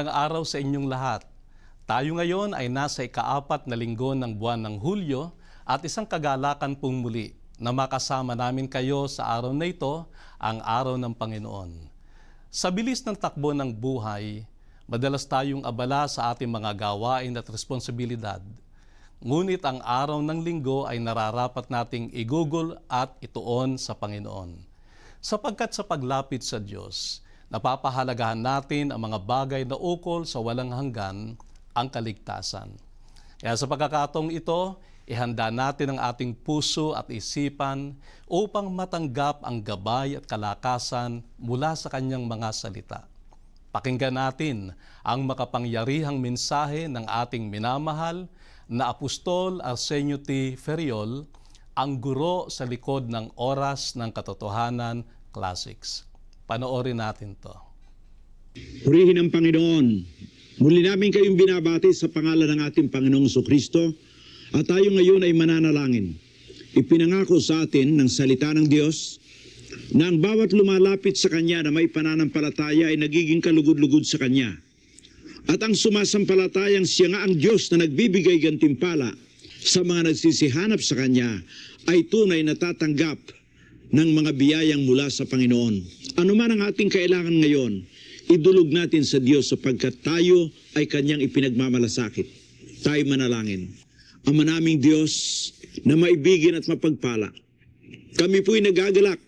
Magandang araw sa inyong lahat. Tayo ngayon ay nasa ikaapat na linggo ng buwan ng Hulyo at isang kagalakan pong muli na makasama namin kayo sa araw na ito, ang araw ng Panginoon. Sa bilis ng takbo ng buhay, madalas tayong abala sa ating mga gawain at responsibilidad. Ngunit ang araw ng linggo ay nararapat nating igugol at ituon sa Panginoon. Sapagkat sa paglapit sa Diyos, napapahalagahan natin ang mga bagay na ukol sa walang hanggan, ang kaligtasan. Kaya sa pagkakataong ito, ihanda natin ang ating puso at isipan upang matanggap ang gabay at kalakasan mula sa kanyang mga salita. Pakinggan natin ang makapangyarihang mensahe ng ating minamahal na Apostol Arsenio T. Ferriol, ang guro sa likod ng Oras ng Katotohanan Classics. Panoorin natin to. Purihin ang Panginoon. Muli namin kayong binabati sa pangalan ng ating Panginoong Kristo at tayo ngayon ay mananalangin. Ipinangako sa atin ng salita ng Diyos na ang bawat lumalapit sa Kanya na may pananampalataya ay nagiging kalugod-lugod sa Kanya. At ang sumasampalatayang siya nga ang Diyos na nagbibigay gantimpala sa mga nagsisihanap sa Kanya ay tunay na tatanggap ng mga biyayang mula sa Panginoon. Ano man ang ating kailangan ngayon, idulog natin sa Diyos sapagkat tayo ay Kanyang ipinagmamalasakit. Tayo manalangin. Ama naming Diyos na maibigin at mapagpala. Kami po'y nagagalak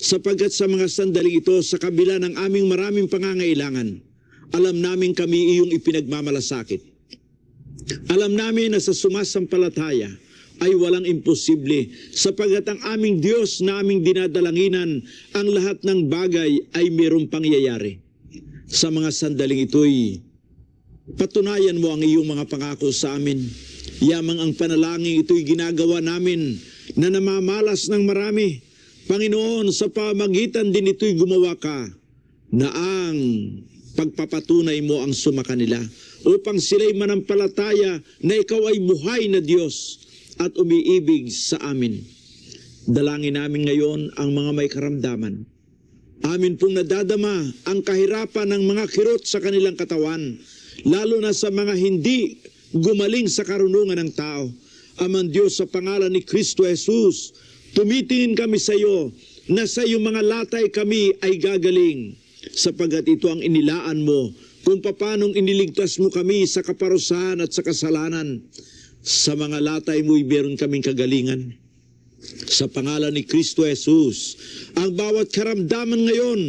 sapagkat sa mga sandaling ito sa kabila ng aming maraming pangangailangan, alam namin kami iyong ipinagmamalasakit. Alam namin na sa sumasampalataya ay walang imposible sapagkat ang aming Diyos na aming dinadalanginan ang lahat ng bagay ay mayroong pangyayari. Sa mga sandaling ito'y patunayan mo ang iyong mga pangako sa amin. Yamang ang panalangin ito'y ginagawa namin na namamalas ng marami. Panginoon, sa pamagitan din ito'y gumawa ka na ang pagpapatunay mo ang sumakanila upang sila'y manampalataya na ikaw ay buhay na Diyos at umiibig sa amin. Dalangin namin ngayon ang mga may karamdaman. Amin pong nadadama ang kahirapan ng mga kirot sa kanilang katawan, lalo na sa mga hindi gumaling sa karunungan ng tao. Amang Diyos sa pangalan ni Kristo Jesus, tumitingin kami sa iyo na sa iyong mga latay kami ay gagaling sapagat ito ang inilaan mo kung paanong iniligtas mo kami sa kaparusahan at sa kasalanan. Sa mga latay mo'y meron kaming kagalingan. Sa pangalan ni Kristo Jesus, ang bawat karamdaman ngayon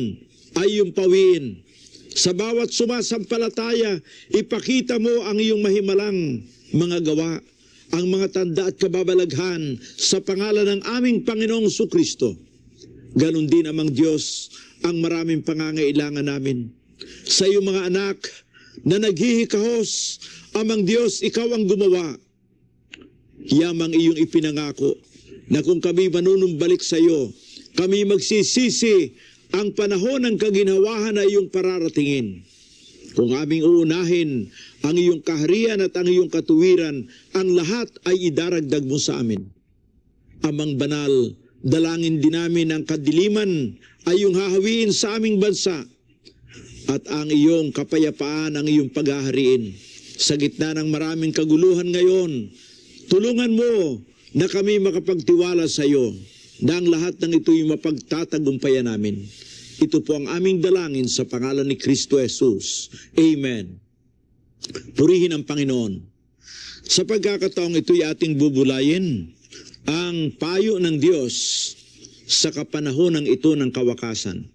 ay iyong pawiin. Sa bawat sumasampalataya, ipakita mo ang iyong mahimalang mga gawa, ang mga tanda at kababalaghan sa pangalan ng aming Panginoong Sukristo. Ganon din amang Diyos ang maraming pangangailangan namin. Sa iyong mga anak na naghihikahos, amang Diyos, ikaw ang gumawa. Yamang iyong ipinangako na kung kami manunumbalik sa iyo, kami magsisisi ang panahon ng kaginawahan na iyong pararatingin. Kung aming uunahin ang iyong kaharian at ang iyong katuwiran, ang lahat ay idaragdag mo sa amin. Amang banal, dalangin din namin ang kadiliman ay iyong hahawiin sa aming bansa at ang iyong kapayapaan ang iyong paghahariin. Sa gitna ng maraming kaguluhan ngayon, tulungan mo na kami makapagtiwala sa iyo na ang lahat ng ito'y mapagtatagumpayan namin. Ito po ang aming dalangin sa pangalan ni Kristo Jesus. Amen. Purihin ang Panginoon. Sa pagkakataong ito'y ating bubulayin ang payo ng Diyos sa kapanahon ng ito ng kawakasan.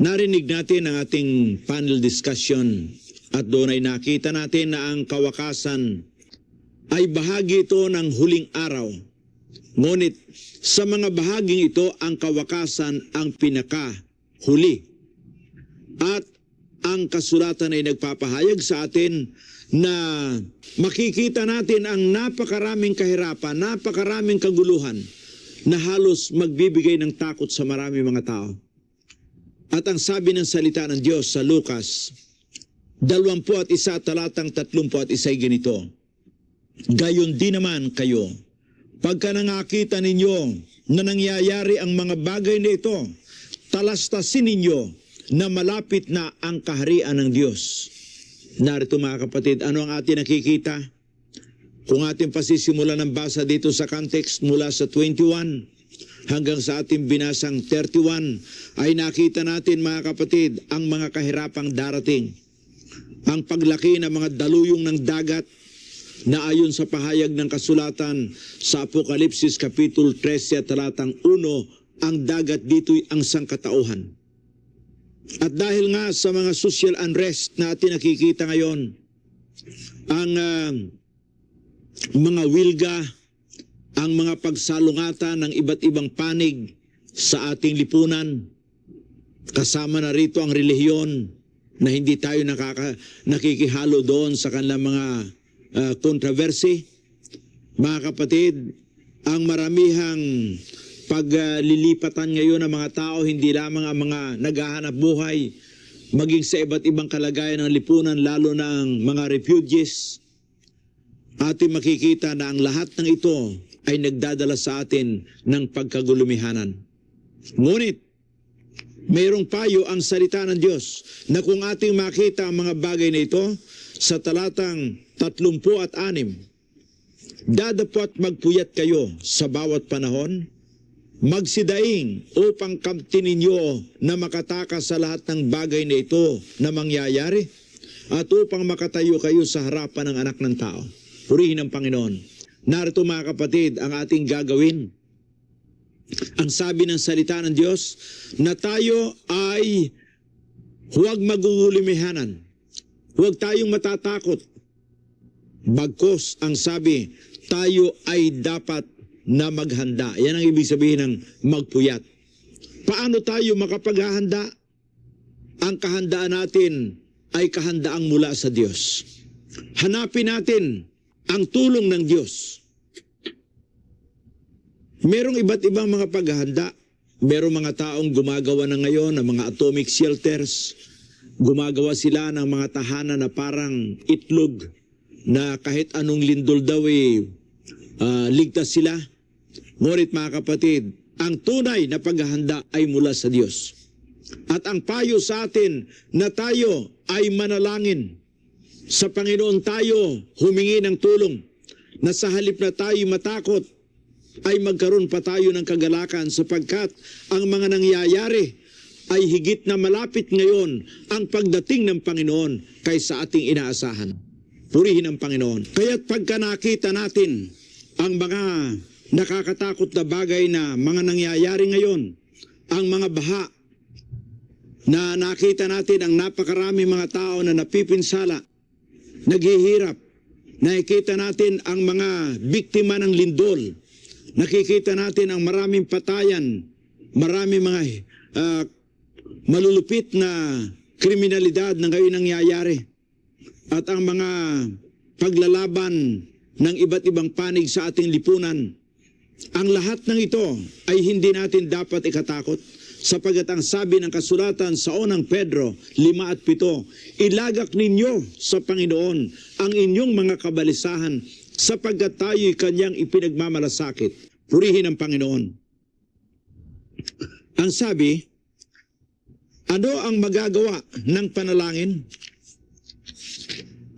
Narinig natin ang ating panel discussion at doon ay nakita natin na ang kawakasan ay bahagi ito ng huling araw. Ngunit sa mga bahaging ito, ang kawakasan ang pinaka-huli. At ang kasulatan ay nagpapahayag sa atin na makikita natin ang napakaraming kahirapan, napakaraming kaguluhan na halos magbibigay ng takot sa maraming mga tao. At ang sabi ng salita ng Diyos sa Lucas, dalawampu at isa talatang tatlumpu at isa'y ganito, Gayon din naman kayo, pagka nangakita ninyo na nangyayari ang mga bagay na ito, talastasin ninyo na malapit na ang kaharian ng Diyos. Narito mga kapatid, ano ang ating nakikita? Kung ating pasisimulan ng basa dito sa context mula sa 21 hanggang sa ating binasang 31, ay nakita natin mga kapatid ang mga kahirapang darating. Ang paglaki ng mga daluyong ng dagat na ayon sa pahayag ng kasulatan sa Apokalipsis Kapitulo 13 at talatang 1, ang dagat dito'y ang sangkatauhan. At dahil nga sa mga social unrest na ating nakikita ngayon, ang ah, mga wilga, ang mga pagsalungatan ng iba't ibang panig sa ating lipunan, kasama na rito ang relihiyon na hindi tayo nakaka, nakikihalo doon sa kanilang mga ah, controversy. Mga kapatid, ang maramihang paglilipatan ngayon ng mga tao, hindi lamang ang mga naghahanap buhay, maging sa iba't ibang kalagayan ng lipunan, lalo na ang mga refugees, ating makikita na ang lahat ng ito ay nagdadala sa atin ng pagkagulumihanan. Ngunit, mayroong payo ang salita ng Diyos na kung ating makita ang mga bagay na ito sa talatang 36, dadapot magpuyat kayo sa bawat panahon, magsidaing upang kamtinin ninyo na makatakas sa lahat ng bagay na ito na mangyayari at upang makatayo kayo sa harapan ng anak ng tao. Purihin ang Panginoon. Narito mga kapatid ang ating gagawin. Ang sabi ng salita ng Diyos na tayo ay huwag magugulimehanan. Huwag tayong matatakot. Bagkos ang sabi, tayo ay dapat na maghanda. Yan ang ibig sabihin ng magpuyat. Paano tayo makapaghahanda? Ang kahandaan natin ay kahandaang mula sa Diyos. Hanapin natin ang tulong ng Diyos. Merong iba't ibang mga paghahanda. Merong mga taong gumagawa na ngayon ng mga atomic shelters. Gumagawa sila ng mga tahanan na parang itlog na kahit anong lindol daw eh, ah, ligtas sila. Ngunit mga kapatid, ang tunay na paghahanda ay mula sa Diyos. At ang payo sa atin na tayo ay manalangin. Sa Panginoon tayo humingi ng tulong na sa halip na tayo matakot ay magkaroon pa tayo ng kagalakan sapagkat ang mga nangyayari ay higit na malapit ngayon ang pagdating ng Panginoon kaysa ating inaasahan. Purihin ang Panginoon. Kaya't pagka nakita natin ang mga nakakatakot na bagay na mga nangyayari ngayon, ang mga baha na nakita natin ang napakarami mga tao na napipinsala, naghihirap, nakikita natin ang mga biktima ng lindol, nakikita natin ang maraming patayan, maraming mga ah, malulupit na kriminalidad na ngayon nangyayari at ang mga paglalaban ng iba't ibang panig sa ating lipunan. Ang lahat ng ito ay hindi natin dapat ikatakot sapagat ang sabi ng kasulatan sa unang Pedro 5 at 7, ilagak ninyo sa Panginoon ang inyong mga kabalisahan sapagkat tayo'y kanyang ipinagmamalasakit. Purihin ang Panginoon. Ang sabi, ano ang magagawa ng panalangin?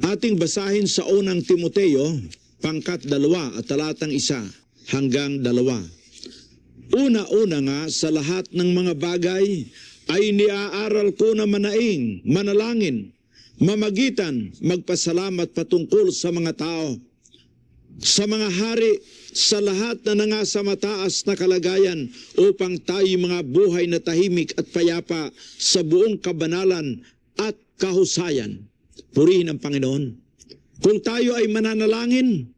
Ating basahin sa unang Timoteo, pangkat dalawa at talatang isa hanggang dalawa. Una-una nga sa lahat ng mga bagay ay niaaral ko na manaing, manalangin, mamagitan, magpasalamat patungkol sa mga tao, sa mga hari, sa lahat na nangasa mataas na kalagayan upang tayo mga buhay na tahimik at payapa sa buong kabanalan at kahusayan. Purihin ang Panginoon. Kung tayo ay mananalangin,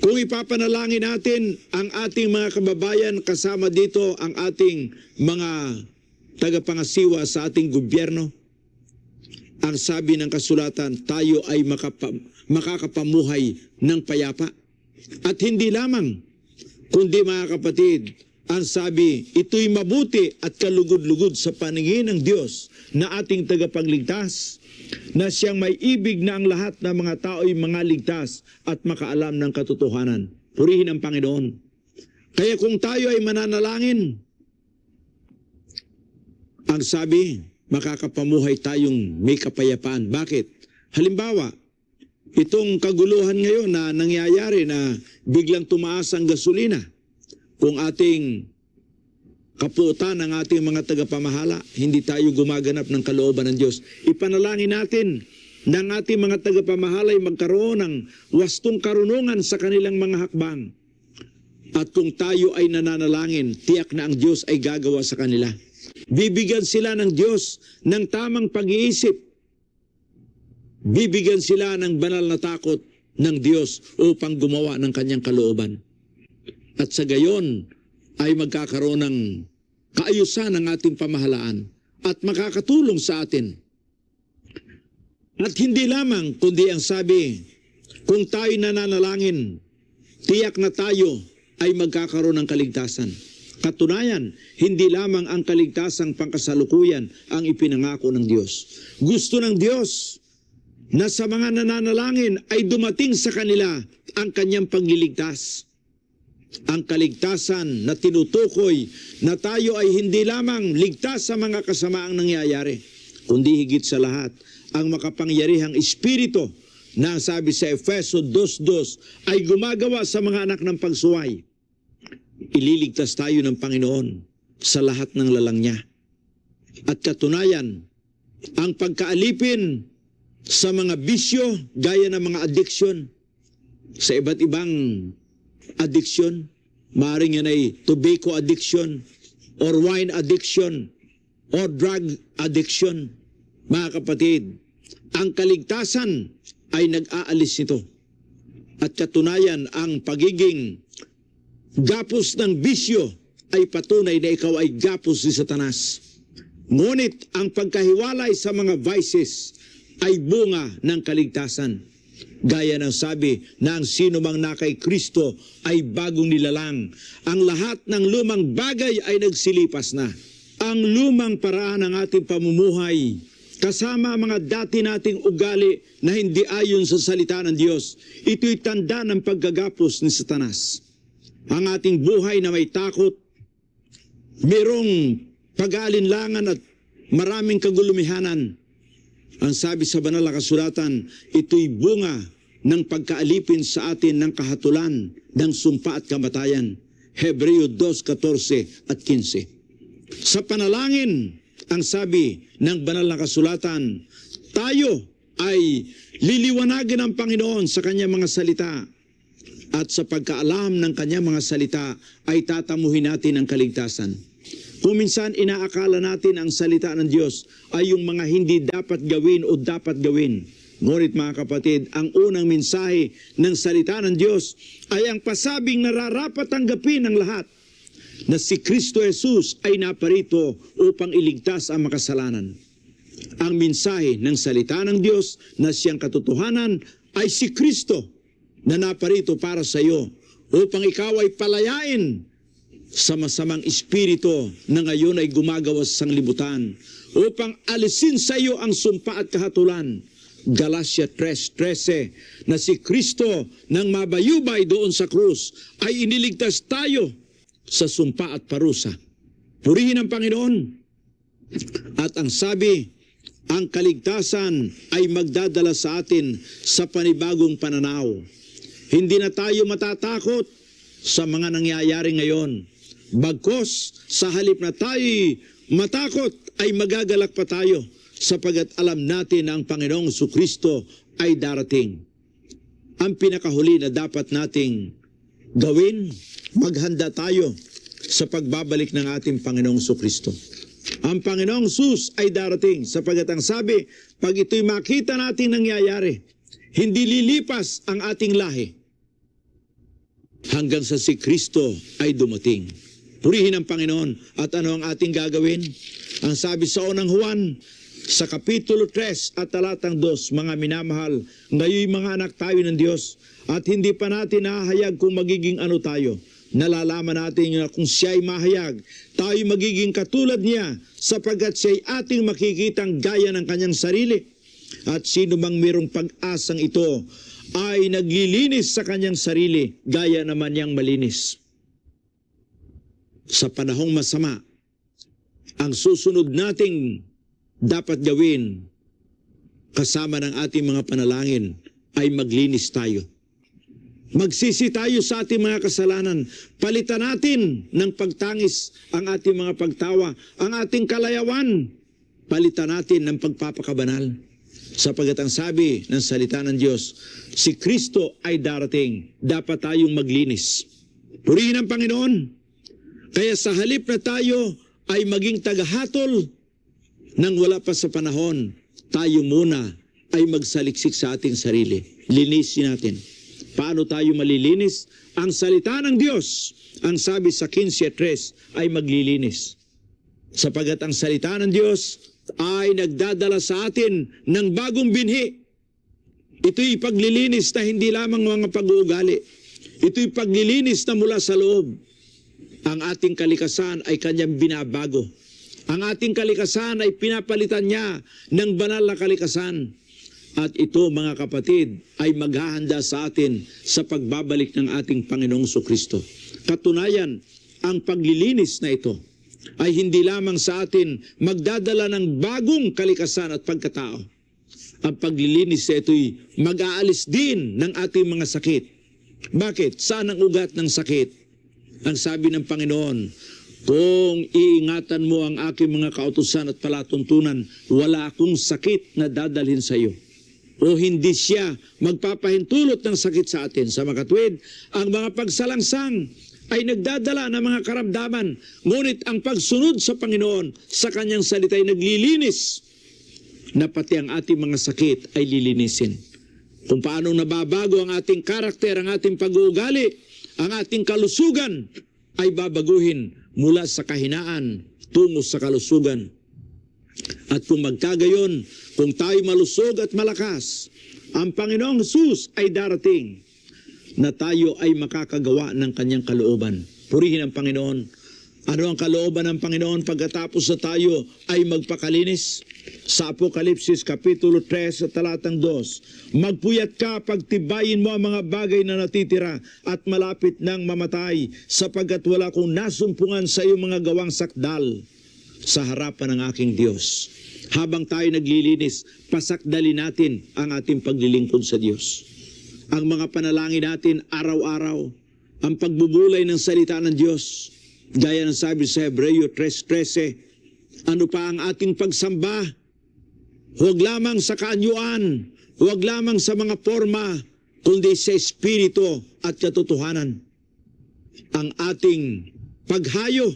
kung ipapanalangin natin ang ating mga kababayan kasama dito ang ating mga tagapangasiwa sa ating gobyerno, ang sabi ng kasulatan, tayo ay makapa, makakapamuhay ng payapa. At hindi lamang, kundi mga kapatid, ang sabi, ito'y mabuti at kalugod-lugod sa paningin ng Diyos na ating tagapagligtas, na siyang may ibig na ang lahat ng mga tao ay mga ligtas at makaalam ng katotohanan. Purihin ang Panginoon. Kaya kung tayo ay mananalangin, Ang sabi, makakapamuhay tayong may kapayapaan. Bakit? Halimbawa, itong kaguluhan ngayon na nangyayari na biglang tumaas ang gasolina. Kung ating kaputan ng ating mga tagapamahala, hindi tayo gumaganap ng kalooban ng Diyos. Ipanalangin natin ng ating mga tagapamahala ay magkaroon ng wastong karunungan sa kanilang mga hakbang. At kung tayo ay nananalangin, tiyak na ang Diyos ay gagawa sa kanila. Bibigyan sila ng Diyos ng tamang pag-iisip. Bibigyan sila ng banal na takot ng Diyos upang gumawa ng kanyang kalooban. At sa gayon ay magkakaroon ng kaayusan ng ating pamahalaan at makakatulong sa atin. At hindi lamang, kundi ang sabi, kung tayo nananalangin, tiyak na tayo ay magkakaroon ng kaligtasan. Katunayan, hindi lamang ang kaligtasang pangkasalukuyan ang ipinangako ng Diyos. Gusto ng Diyos na sa mga nananalangin ay dumating sa kanila ang kanyang pagliligtas. Ang kaligtasan na tinutukoy na tayo ay hindi lamang ligtas sa mga kasamaang nangyayari, kundi higit sa lahat, ang makapangyarihang espiritu na sabi sa Efeso 2.2 ay gumagawa sa mga anak ng pagsuway. Ililigtas tayo ng Panginoon sa lahat ng lalang niya. At katunayan, ang pagkaalipin sa mga bisyo gaya ng mga addiction sa iba't ibang addiction, maaaring yan ay tobacco addiction or wine addiction or drug addiction. Mga kapatid, ang kaligtasan ay nag-aalis nito. At katunayan, ang pagiging gapos ng bisyo ay patunay na ikaw ay gapos ni Satanas. Ngunit ang pagkahiwalay sa mga vices ay bunga ng kaligtasan. Gaya ng sabi na ang sino mang na kay Kristo ay bagong nilalang. Ang lahat ng lumang bagay ay nagsilipas na. Ang lumang paraan ng ating pamumuhay, kasama ang mga dati nating ugali na hindi ayon sa salita ng Diyos, ito'y tanda ng paggagapos ni Satanas. Ang ating buhay na may takot, merong pag-aalinlangan at maraming kagulumihanan, ang sabi sa banal na kasulatan, ito'y bunga ng pagkaalipin sa atin ng kahatulan ng sumpa at kamatayan. Hebreo 2:14 at 15. Sa panalangin, ang sabi ng banal na kasulatan, tayo ay liliwanagin ng Panginoon sa kanyang mga salita at sa pagkaalam ng kanyang mga salita ay tatamuhin natin ang kaligtasan. Kung minsan inaakala natin ang salita ng Diyos ay yung mga hindi dapat gawin o dapat gawin. Ngunit mga kapatid, ang unang mensahe ng salita ng Diyos ay ang pasabing nararapat tanggapin ng lahat na si Kristo Jesus ay naparito upang iligtas ang makasalanan. Ang mensahe ng salita ng Diyos na siyang katotohanan ay si Kristo na naparito para sa iyo upang ikaw ay palayain sa masamang espiritu na ngayon ay gumagawa sa sanglibutan upang alisin sa iyo ang sumpa at kahatulan. Galatia 3.13 na si Kristo nang mabayubay doon sa krus ay iniligtas tayo sa sumpa at parusa. Purihin ang Panginoon. At ang sabi, ang kaligtasan ay magdadala sa atin sa panibagong pananaw. Hindi na tayo matatakot sa mga nangyayari ngayon. Bagkos, sa halip na tayo matakot, ay magagalak pa tayo sapagat alam natin na ang Panginoong Sukristo ay darating. Ang pinakahuli na dapat nating gawin, maghanda tayo sa pagbabalik ng ating Panginoong Sukristo. Ang Panginoong Sus ay darating sapagat ang sabi, pag ito'y makita natin nangyayari, hindi lilipas ang ating lahi hanggang sa si Kristo ay dumating. Purihin ang Panginoon. At ano ang ating gagawin? Ang sabi sa unang Juan, sa Kapitulo 3 at talatang 2, mga minamahal, ngayon mga anak tayo ng Diyos at hindi pa natin nahayag kung magiging ano tayo. Nalalaman natin na kung siya ay mahayag, tayo magiging katulad niya sapagkat siya ay ating makikitang gaya ng kanyang sarili. At sino mang mayroong pag-asang ito ay naglilinis sa kanyang sarili gaya naman niyang malinis. Sa panahong masama, ang susunod nating dapat gawin kasama ng ating mga panalangin ay maglinis tayo. Magsisi tayo sa ating mga kasalanan. Palitan natin ng pagtangis ang ating mga pagtawa, ang ating kalayawan. Palitan natin ng pagpapakabanal. Sapagat ang sabi ng salita ng Diyos, si Kristo ay darating. Dapat tayong maglinis. Purihin ang Panginoon. Kaya sa halip na tayo ay maging tagahatol nang wala pa sa panahon, tayo muna ay magsaliksik sa ating sarili. Linisin natin. Paano tayo malilinis? Ang salita ng Diyos, ang sabi sa 15.3 ay maglilinis. Sapagat ang salita ng Diyos ay nagdadala sa atin ng bagong binhi. Ito'y paglilinis na hindi lamang mga pag-uugali. Ito'y paglilinis na mula sa loob. Ang ating kalikasan ay kanyang binabago. Ang ating kalikasan ay pinapalitan niya ng banal na kalikasan. At ito mga kapatid ay maghahanda sa atin sa pagbabalik ng ating Panginoong Kristo. Katunayan, ang paglilinis na ito ay hindi lamang sa atin magdadala ng bagong kalikasan at pagkatao. Ang paglilinis na ito'y mag-aalis din ng ating mga sakit. Bakit? Saan ang ugat ng sakit? Ang sabi ng Panginoon, kung iingatan mo ang aking mga kautusan at palatuntunan, wala akong sakit na dadalhin sa iyo. O hindi siya magpapahintulot ng sakit sa atin. Sa makatwid, ang mga pagsalangsang ay nagdadala ng mga karamdaman. Ngunit ang pagsunod sa Panginoon, sa kanyang salita ay naglilinis na pati ang ating mga sakit ay lilinisin. Kung paano nababago ang ating karakter, ang ating pag-uugali, ang ating kalusugan ay babaguhin mula sa kahinaan tungo sa kalusugan. At kung magkagayon, kung tayo malusog at malakas, ang Panginoong Jesus ay darating na tayo ay makakagawa ng kanyang kalooban. Purihin ang Panginoon. Ano ang kalooban ng Panginoon pagkatapos na tayo ay magpakalinis? Sa Apokalipsis Kapitulo 3 sa talatang 2, Magpuyat ka, pagtibayin mo ang mga bagay na natitira at malapit nang mamatay sapagkat wala kong nasumpungan sa iyong mga gawang sakdal sa harapan ng aking Diyos. Habang tayo naglilinis, pasakdali natin ang ating paglilingkod sa Diyos. Ang mga panalangin natin araw-araw, ang pagbubulay ng salita ng Diyos, gaya ng sabi sa Hebreo 3.13, ano pa ang ating pagsamba? Huwag lamang sa kaanyuan, huwag lamang sa mga forma, kundi sa espiritu at katotohanan. Ang ating paghayo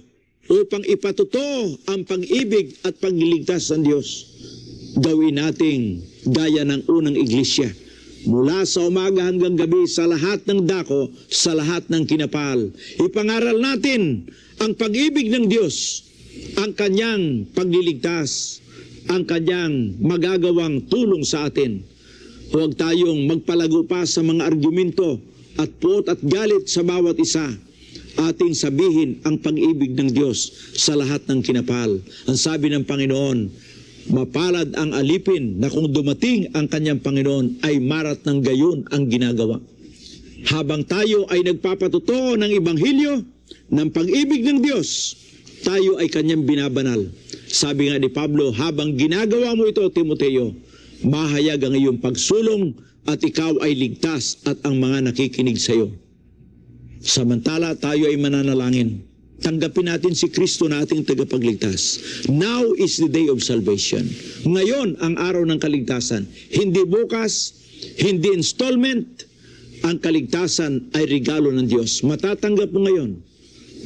upang ipatuto ang pag-ibig at pagliligtas ng Diyos. Gawin nating gaya ng unang iglesia. Mula sa umaga hanggang gabi sa lahat ng dako, sa lahat ng kinapal. Ipangaral natin ang pag-ibig ng Diyos, ang kanyang pagliligtas, ang kanyang magagawang tulong sa atin. Huwag tayong magpalago pa sa mga argumento at puot at galit sa bawat isa ating sabihin ang pag-ibig ng Diyos sa lahat ng kinapal. Ang sabi ng Panginoon, mapalad ang alipin na kung dumating ang kanyang Panginoon ay marat ng gayon ang ginagawa. Habang tayo ay nagpapatuto ng Ibanghilyo, ng pag-ibig ng Diyos, tayo ay kanyang binabanal. Sabi nga ni Pablo, habang ginagawa mo ito, Timoteo, mahayag ang iyong pagsulong at ikaw ay ligtas at ang mga nakikinig sa iyo. Samantala tayo ay mananalangin. Tanggapin natin si Kristo na ating tagapagligtas. Now is the day of salvation. Ngayon ang araw ng kaligtasan. Hindi bukas, hindi installment. Ang kaligtasan ay regalo ng Diyos. Matatanggap mo ngayon.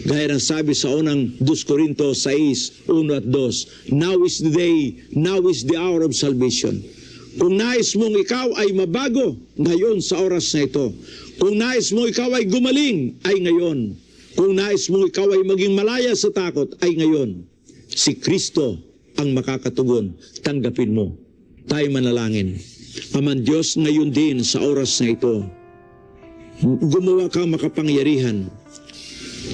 Gaya ng sabi sa unang 2 Corinto 6, 1 at 2, Now is the day, now is the hour of salvation. Kung nais mong ikaw ay mabago ngayon sa oras na ito, kung nais mo ikaw ay gumaling, ay ngayon. Kung nais mo ikaw ay maging malaya sa takot, ay ngayon. Si Kristo ang makakatugon. Tanggapin mo. Tayo manalangin. Aman Diyos ngayon din sa oras na ito, gumawa kang makapangyarihan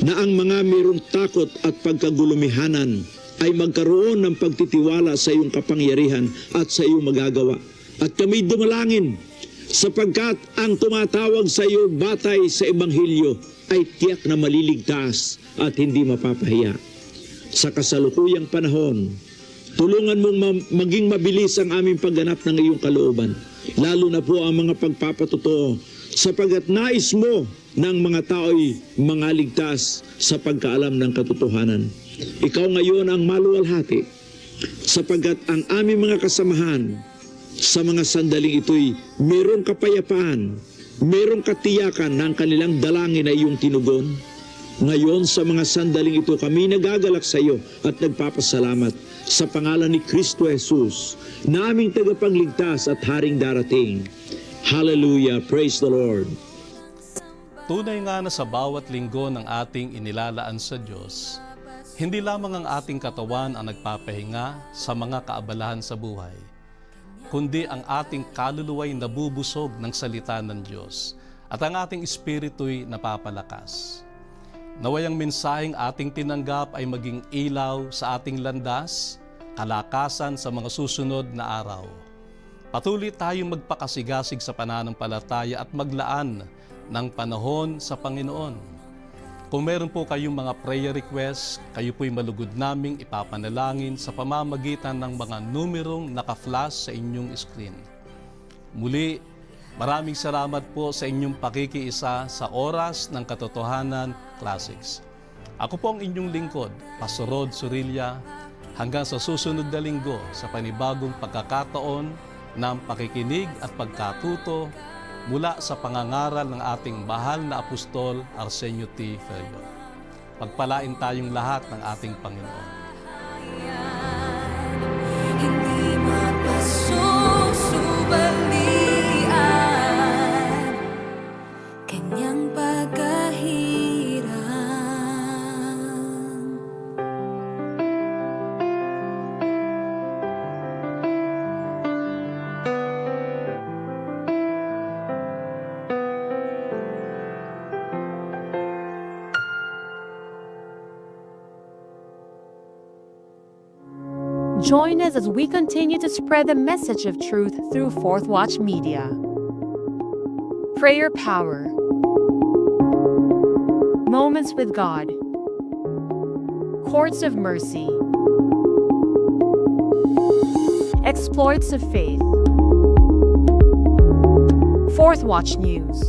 na ang mga mayroong takot at pagkagulumihanan ay magkaroon ng pagtitiwala sa iyong kapangyarihan at sa iyong magagawa. At kami dumalangin sapagkat ang tumatawag sa iyo batay sa Ebanghelyo ay tiyak na maliligtas at hindi mapapahiya. sa kasalukuyang panahon. Tulungan mong ma- maging mabilis ang aming pagganap ng iyong kalooban, lalo na po ang mga pagpapatotoo, sapagat nais mo ng mga tao'y mangaligtas sa pagkaalam ng katotohanan. Ikaw ngayon ang maluwalhati, sapagkat ang aming mga kasamahan sa mga sandaling ito'y mayroong kapayapaan, mayroong katiyakan ng kanilang dalangin na iyong tinugon. Ngayon sa mga sandaling ito kami nagagalak sa iyo at nagpapasalamat sa pangalan ni Kristo Jesus na aming tagapagligtas at haring darating. Hallelujah! Praise the Lord! Tunay nga na sa bawat linggo ng ating inilalaan sa Diyos, hindi lamang ang ating katawan ang nagpapahinga sa mga kaabalahan sa buhay, kundi ang ating kaluluway nabubusog ng salita ng Diyos at ang ating espiritu'y napapalakas. Naway ang mensaheng ating tinanggap ay maging ilaw sa ating landas, kalakasan sa mga susunod na araw. Patuloy tayong magpakasigasig sa pananampalataya at maglaan ng panahon sa Panginoon. Kung meron po kayong mga prayer requests, kayo po'y malugod naming ipapanalangin sa pamamagitan ng mga numerong naka-flash sa inyong screen. Muli, maraming salamat po sa inyong pakikiisa sa Oras ng Katotohanan Classics. Ako po ang inyong lingkod, Pastor Rod Surilla, hanggang sa susunod na linggo sa panibagong pagkakataon ng pakikinig at pagkatuto mula sa pangangaral ng ating mahal na apostol Arsenio T. Ferriol. Pagpalain tayong lahat ng ating Panginoon. Us as we continue to spread the message of truth through Fourth Watch Media. Prayer Power. Moments with God. Courts of Mercy. Exploits of Faith. Fourth Watch News.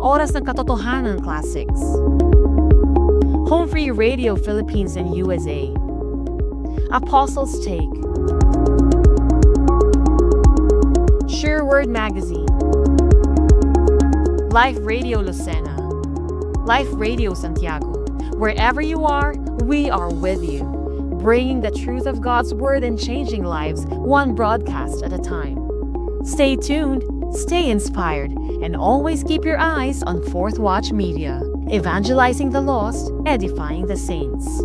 Oras ng Katotohanan Classics. Home Free Radio Philippines and USA Apostles Take. Sure Word Magazine. Life Radio Lucena. Life Radio Santiago. Wherever you are, we are with you, bringing the truth of God's Word and changing lives one broadcast at a time. Stay tuned, stay inspired, and always keep your eyes on Fourth Watch Media, evangelizing the lost, edifying the saints.